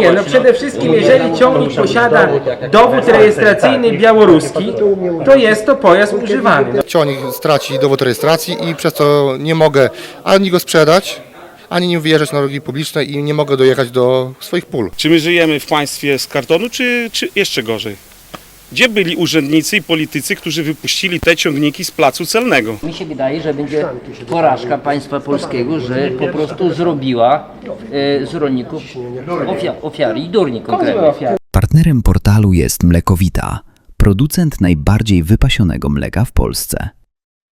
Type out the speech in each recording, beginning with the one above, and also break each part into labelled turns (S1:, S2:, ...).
S1: Nie, no przede wszystkim jeżeli ciągnik posiada dowód rejestracyjny białoruski, to jest to pojazd używany. No,
S2: Ciągnik straci dowód rejestracji i przez to nie mogę ani go sprzedać, ani nim wyjeżdżać na drogi publiczne i nie mogę dojechać do swoich pól.
S3: Czy my żyjemy w państwie z kartonu, czy, czy jeszcze gorzej? Gdzie byli urzędnicy i politycy, którzy wypuścili te ciągniki z placu celnego?
S4: Mi się wydaje, że będzie porażka państwa polskiego, że po prostu zrobiła e, z rolników ofia- ofiary i durni konkretnie.
S5: Partnerem portalu jest Mlekowita, producent najbardziej wypasionego mleka w Polsce.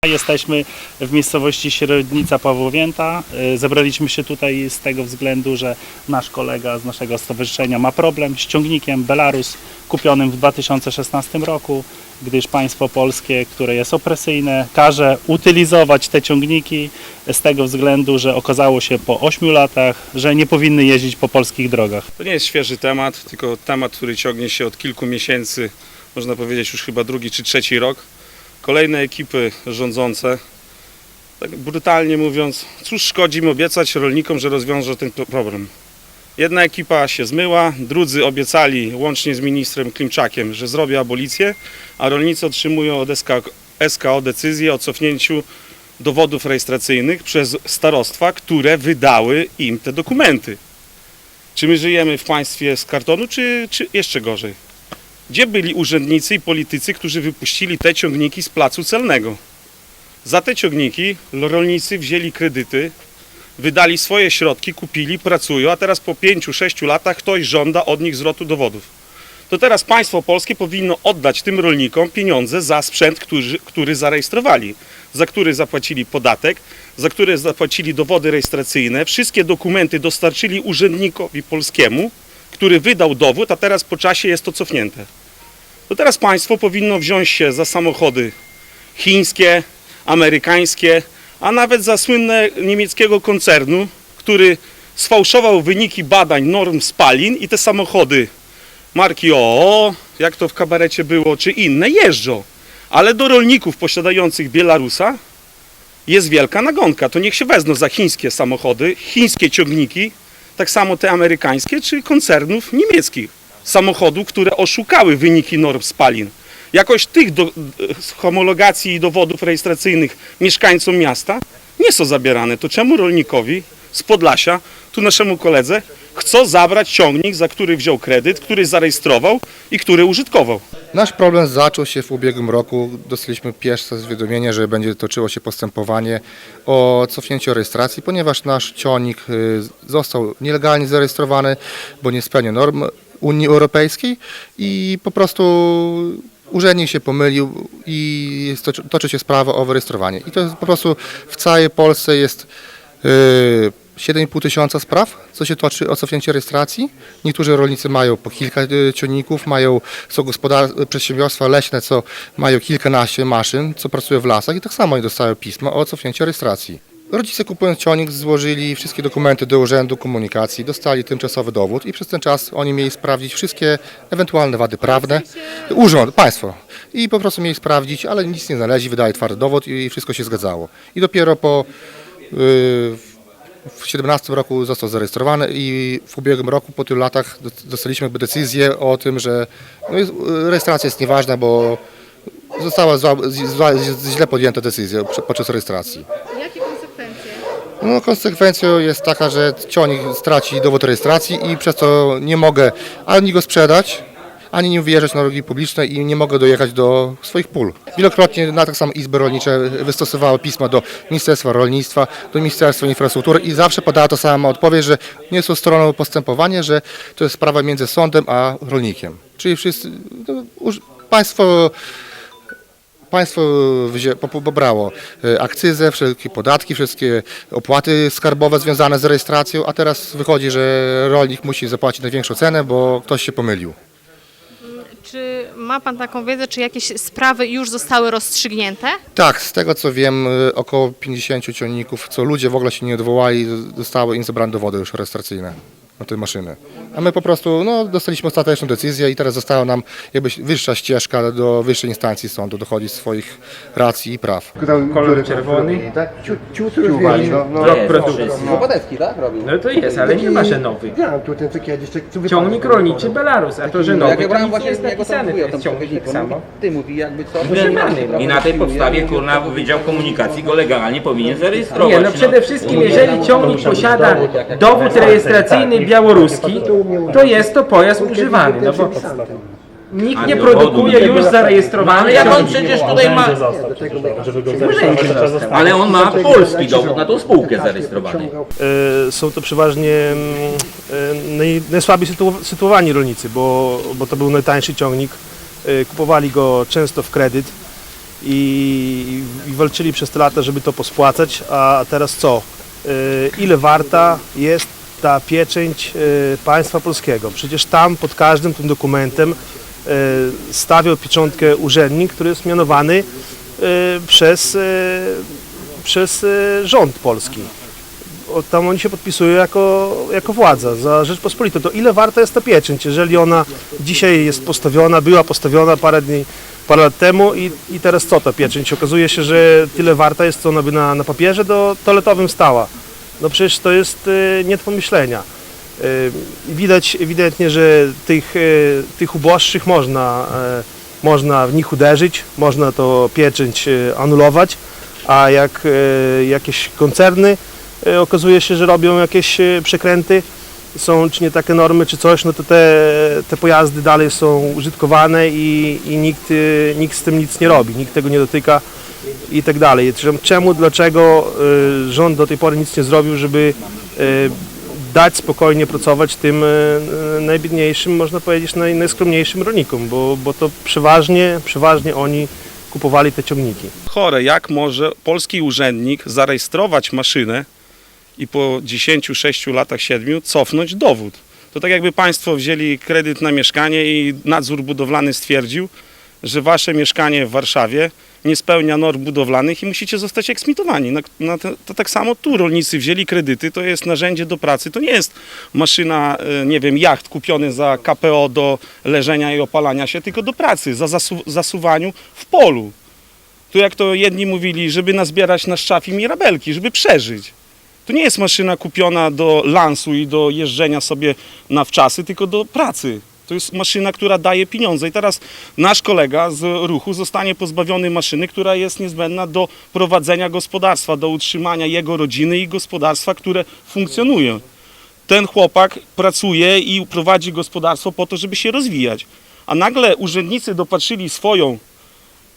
S6: Jesteśmy w miejscowości Średnica Pawłowięta. Y, Zebraliśmy się tutaj z tego względu, że nasz kolega z naszego stowarzyszenia ma problem z ciągnikiem Belarus kupionym w 2016 roku, gdyż państwo polskie, które jest opresyjne, każe utylizować te ciągniki z tego względu, że okazało się po 8 latach, że nie powinny jeździć po polskich drogach.
S3: To nie jest świeży temat, tylko temat, który ciągnie się od kilku miesięcy, można powiedzieć już chyba drugi czy trzeci rok. Kolejne ekipy rządzące, tak brutalnie mówiąc, cóż szkodzi im obiecać rolnikom, że rozwiążą ten pro- problem. Jedna ekipa się zmyła, drudzy obiecali łącznie z ministrem Klimczakiem, że zrobią abolicję, a rolnicy otrzymują od SK, SKO decyzję o cofnięciu dowodów rejestracyjnych przez starostwa, które wydały im te dokumenty. Czy my żyjemy w państwie z kartonu, czy, czy jeszcze gorzej? Gdzie byli urzędnicy i politycy, którzy wypuścili te ciągniki z placu celnego? Za te ciągniki rolnicy wzięli kredyty, wydali swoje środki, kupili, pracują, a teraz po 5-6 latach ktoś żąda od nich zwrotu dowodów. To teraz państwo polskie powinno oddać tym rolnikom pieniądze za sprzęt, który, który zarejestrowali, za który zapłacili podatek, za który zapłacili dowody rejestracyjne, wszystkie dokumenty dostarczyli urzędnikowi polskiemu, który wydał dowód, a teraz po czasie jest to cofnięte. To teraz państwo powinno wziąć się za samochody chińskie, amerykańskie, a nawet za słynne niemieckiego koncernu, który sfałszował wyniki badań norm spalin i te samochody marki OO, jak to w kabarecie było, czy inne jeżdżą. Ale do rolników posiadających Bielarusa jest wielka nagonka. To niech się wezmą za chińskie samochody, chińskie ciągniki, tak samo te amerykańskie, czy koncernów niemieckich. Samochodów, które oszukały wyniki norm spalin. Jakoś tych do, homologacji i dowodów rejestracyjnych mieszkańcom miasta nie są zabierane. To czemu rolnikowi z Podlasia, tu naszemu koledze, chcą zabrać ciągnik, za który wziął kredyt, który zarejestrował i który użytkował?
S2: Nasz problem zaczął się w ubiegłym roku. Dostaliśmy pierwsze zawiadomienie, że będzie toczyło się postępowanie o cofnięcie rejestracji, ponieważ nasz ciągnik y, został nielegalnie zarejestrowany, bo nie spełnia norm Unii Europejskiej i po prostu urzędnik się pomylił i toczy- się sprawa o wyrejestrowanie. I to jest po prostu w całej Polsce jest y, 7,5 tysiąca spraw, co się toczy o cofnięcie rejestracji. Niektórzy rolnicy mają po kilka y, ciągników, mają, są przedsiębiorstwa leśne, co mają kilkanaście maszyn, co pracują w lasach i tak samo oni dostają pisma o cofnięcie rejestracji. Rodzice kupując ciągnik złożyli wszystkie dokumenty do Urzędu Komunikacji, dostali tymczasowy dowód i przez ten czas oni mieli sprawdzić wszystkie ewentualne wady prawne. Urząd, państwo. I po prostu mieli sprawdzić, ale nic nie znaleźli, wydali twardy dowód i wszystko się zgadzało. I dopiero po yy, w 2017 roku został zarejestrowany i w ubiegłym roku, po tylu latach, do- dostaliśmy decyzję o tym, że no jest, rejestracja jest nieważna, bo została zła, zła, źle podjęta decyzja podczas rejestracji. No, konsekwencją jest taka, że ciągnik straci dowód rejestracji i przez to nie mogę ani go sprzedać, ani nim wyjeżdżać na drogi publiczne i nie mogę dojechać do swoich pól. Wielokrotnie na tak samo Izby Rolnicze wystosowały pisma do Ministerstwa Rolnictwa, do Ministerstwa Infrastruktury i zawsze padała to sama odpowiedź, że nie są stroną postępowania, że to jest sprawa między sądem a rolnikiem. Czyli wszyscy, no, państwo Państwo po- pobrało e, akcyzę, wszelkie podatki, wszystkie opłaty skarbowe związane z rejestracją, a teraz wychodzi, że rolnik musi zapłacić największą cenę, bo ktoś się pomylił.
S7: Czy ma Pan taką wiedzę, czy jakieś sprawy już zostały rozstrzygnięte?
S2: Tak, z tego co wiem, e, około 50 ciągników, co ludzie w ogóle się nie odwołali, zostały im zabrane dowody już rejestracyjne. Na te maszyny. A my po prostu no, dostaliśmy ostateczną decyzję i teraz została nam jakby wyższa ścieżka do wyższej instancji sądu dochodzić swoich racji i praw.
S1: Kolor czerwony,
S8: Tak, ciut, ciut rozwijali. No, no.
S1: rok produkcji.
S8: Łopatecki, tak? Robił.
S1: No to jest, ale nie ma, że nowy.
S8: Grałem tu ten co kiedyś, tak, co
S1: Ciągnik rolniczy Belarus, a to, że
S8: Jak
S1: nowy,
S8: ja
S1: to
S8: brałem
S1: nic nie
S8: właśnie
S1: jest napisane, to
S8: mówię o tym
S1: jest ciągnik tak
S8: przewoźniku.
S1: samo.
S8: Mówi, Ty mówi jakby co?
S9: I na tej podstawie kurna Wydział Komunikacji go legalnie powinien zarejestrować.
S1: Nie, no przede wszystkim jeżeli ciągnik posiada dowód rejestracyjny białoruski, to jest to pojazd używany, no bo nikt nie produkuje już zarejestrowanych
S9: Ale jak on przecież tutaj ma...
S1: Urzędzie został.
S9: Ale on ma polski dowód na tą spółkę zarejestrowany.
S10: E, są to przeważnie mm, e, naj, najsłabiej sytu, sytuowani rolnicy, bo, bo to był najtańszy ciągnik. E, Kupowali go często w kredyt i, i walczyli przez te lata, żeby to pospłacać, a teraz co? E, Ile warta jest ta pieczęć e, państwa polskiego? Przecież tam pod każdym tym dokumentem e, stawiał pieczątkę urzędnik, który jest mianowany e, przez, przez rząd polski tam oni się podpisują jako, jako władza za Rzeczpospolitą. To ile warta jest ta pieczęć, jeżeli ona dzisiaj jest postawiona, była postawiona parę dni, parę lat temu i, i teraz co ta pieczęć? Okazuje się, że tyle warta jest, co ona by na, na papierze do toaletowym stała. No przecież to jest y, nie do pomyślenia. Y, widać ewidentnie, że tych, y, tych uboższych można, można w nich uderzyć, można to pieczęć anulować, a jak jakieś koncerny E, okazuje się, że robią jakieś e, przekręty, są czy nie takie normy, czy coś, no to te, te pojazdy dalej są użytkowane i, i nikt, e, nikt z tym nic nie robi, nikt tego nie dotyka i tak dalej. Czemu- dlaczego e, rząd do tej pory nic nie zrobił, żeby e, dać spokojnie pracować tym e, najbiedniejszym, można powiedzieć, naj, najskromniejszym rolnikom, bo, bo to przeważnie, przeważnie oni kupowali te ciągniki.
S3: Chore, jak może polski urzędnik zarejestrować maszynę i po 10, 6 latach, 7 cofnąć dowód. To tak jakby państwo wzięli kredyt na mieszkanie i nadzór budowlany stwierdził, że wasze mieszkanie w Warszawie nie spełnia norm budowlanych i musicie zostać eksmitowani. Na, na to, to tak samo tu rolnicy wzięli kredyty, to jest narzędzie do pracy, to nie jest maszyna, e, nie wiem, jacht kupiony za KPO do leżenia i opalania się, tylko do pracy, za zasu, zasuwaniu w polu. Tu jak to jedni mówili, żeby nazbierać na szczaw i mirabelki, żeby przeżyć. To nie jest maszyna kupiona do lansu i do jeżdżenia sobie na wczasy, tylko do pracy. To jest maszyna, która daje pieniądze. I teraz nasz kolega z ruchu zostanie pozbawiony maszyny, która jest niezbędna do prowadzenia gospodarstwa, do utrzymania jego rodziny i gospodarstwa, które funkcjonuje. Ten chłopak pracuje i prowadzi gospodarstwo po to, żeby się rozwijać. A nagle urzędnicy dopatrzyli swoją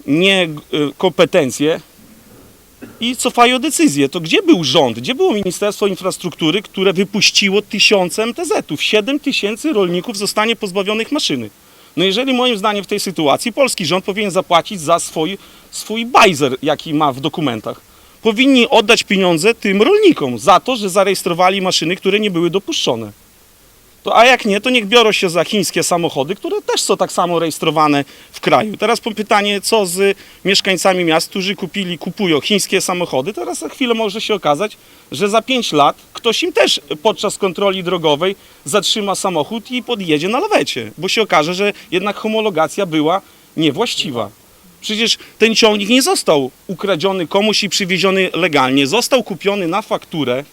S3: niekompetencję i cofają decyzję. To gdzie był rząd? Gdzie było Ministerstwo Infrastruktury, które wypuściło tysiące MTZ-ów? 7 tysięcy rolników zostanie pozbawionych maszyny. No jeżeli moim zdaniem w tej sytuacji polski rząd powinien zapłacić za swój, swój bajzer, jaki ma w dokumentach. Powinni oddać pieniądze tym rolnikom za to, że zarejestrowali maszyny, które nie były dopuszczone. To, a jak nie, to niech biorą się za chińskie samochody, które też są tak samo rejestrowane w kraju. Teraz pytanie, co z mieszkańcami miast, którzy kupili, kupują chińskie samochody, teraz za chwilę może się okazać, że za 5 lat ktoś im też podczas kontroli drogowej zatrzyma samochód i podjedzie na lawecie, bo się okaże, że jednak homologacja była niewłaściwa. Przecież ten ciągnik nie został ukradziony komuś i przywieziony legalnie, został kupiony na fakturę,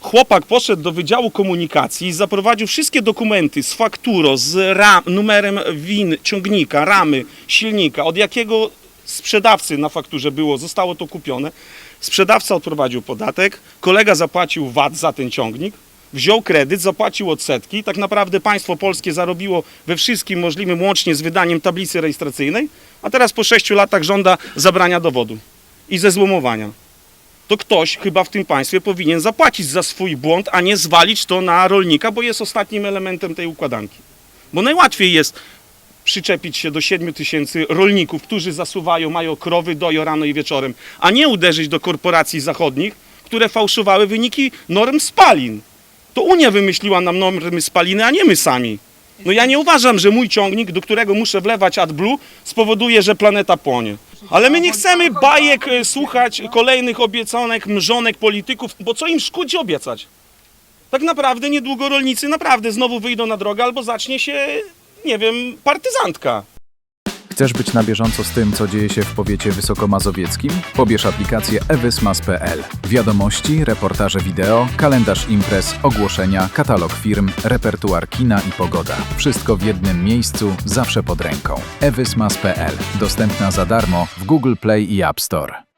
S3: chłopak poszedł do Wydziału Komunikacji i zaprowadził wszystkie dokumenty z fakturą, z ram, numerem win, ciągnika, ramy, silnika, od jakiego sprzedawcy na fakturze było, zostało to kupione. Sprzedawca odprowadził podatek, kolega zapłacił VAT za ten ciągnik, wziął kredyt, zapłacił odsetki. Tak naprawdę państwo polskie zarobiło we wszystkim możliwym łącznie z wydaniem tablicy rejestracyjnej, a teraz po sześciu latach żąda zabrania dowodu i zezłomowania to ktoś chyba w tym państwie powinien zapłacić za swój błąd, a nie zwalić to na rolnika, bo jest ostatnim elementem tej układanki. Bo najłatwiej jest przyczepić się do 7 tysięcy rolników, którzy zasuwają, mają krowy, doją rano i wieczorem, a nie uderzyć do korporacji zachodnich, które fałszowały wyniki norm spalin. To Unia wymyśliła nam normy spaliny, a nie my sami. No ja nie uważam, że mój ciągnik, do którego muszę wlewać AdBlue, spowoduje, że planeta płonie. Ale my nie chcemy bajek e, słuchać, kolejnych obiecanek, mrzonek polityków, bo co im szkodzi obiecać? tak naprawdę niedługo rolnicy naprawdę znowu wyjdą na drogę albo zacznie się, nie wiem, partyzantka.
S11: Chcesz być na bieżąco z tym, co dzieje się w powiecie wysokomazowieckim? Pobierz aplikację ewysmas.pl. Wiadomości, reportaże wideo, kalendarz imprez, ogłoszenia, katalog firm, repertuar kina i pogoda. Wszystko w jednym miejscu, zawsze pod ręką. ewysmas.pl. Dostępna za darmo w Google Play i App Store.